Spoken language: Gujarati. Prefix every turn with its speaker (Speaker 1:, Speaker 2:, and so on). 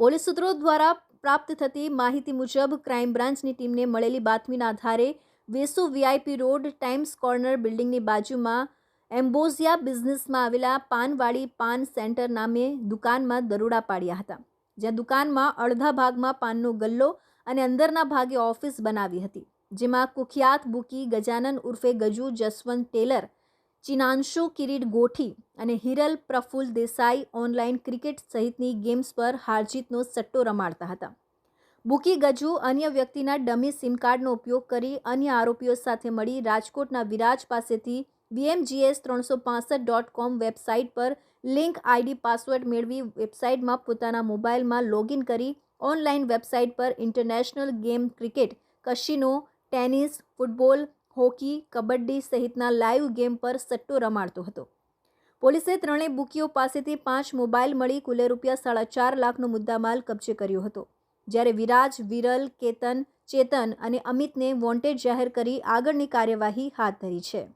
Speaker 1: પોલીસ સૂત્રો દ્વારા પ્રાપ્ત થતી માહિતી મુજબ ક્રાઇમ બ્રાન્ચની ટીમને મળેલી બાતમીના આધારે Vesu VIP road Times corner બિલ્ડિંગની બાજુમાં એમ્બોઝિયા બિઝનેસમાં આવેલા પાનવાળી પાન સેન્ટર નામે દુકાનમાં દરોડા પાડ્યા હતા, જ્યાં દુકાનમાં અડધા ભાગમાં પાનનો ગલ્લો અને અંદરના ભાગે ઓફિસ બનાવી હતી, જેમાં કુખ્યાત બુકી ગજાનન ઉર્ફે ગજુ જસવંત ટેલર, ચિનાંશુ કિરીટ ગોઠી અને હિરલ પ્રફુલ્લ દેસાઈ ઓનલાઈન ક્રિકેટ સહિતની ગેમ્સ પર હારજીતનો સટ્ટો રમાડતા હતા. બુકી ગજુ અન્ય વ્યક્તિના ડમી સિમ કાર્ડનો ઉપયોગ કરી અન્ય આરોપીઓ સાથે મળી રાજકોટના વિરાજ પાસેથી વીએમજીએસ ત્રણસો પાસઠ ડોટ કોમ વેબસાઇટ પર લિંક આઈડી પાસવર્ડ મેળવી વેબસાઇટમાં પોતાના મોબાઈલમાં લોગિન કરી ઓનલાઈન વેબસાઇટ પર international game cricket, casino, tennis, football, hockey, kabaddi સહિતના લાઈવ ગેમ પર સટ્ટો રમાડતો હતો. પોલીસે ત્રણેય બુકીઓ પાસેથી પાંચ મોબાઈલ મળી કુલે રૂપિયા સાડા ચાર લાખનો મુદ્દામાલ કબજે કર્યો હતો. જ્યારે વિરાજ, વિરલ, કેતન, ચેતન અને અમિતને વોન્ટેડ જાહેર કરી આગળની કાર્યવાહી હાથ ધરી છે.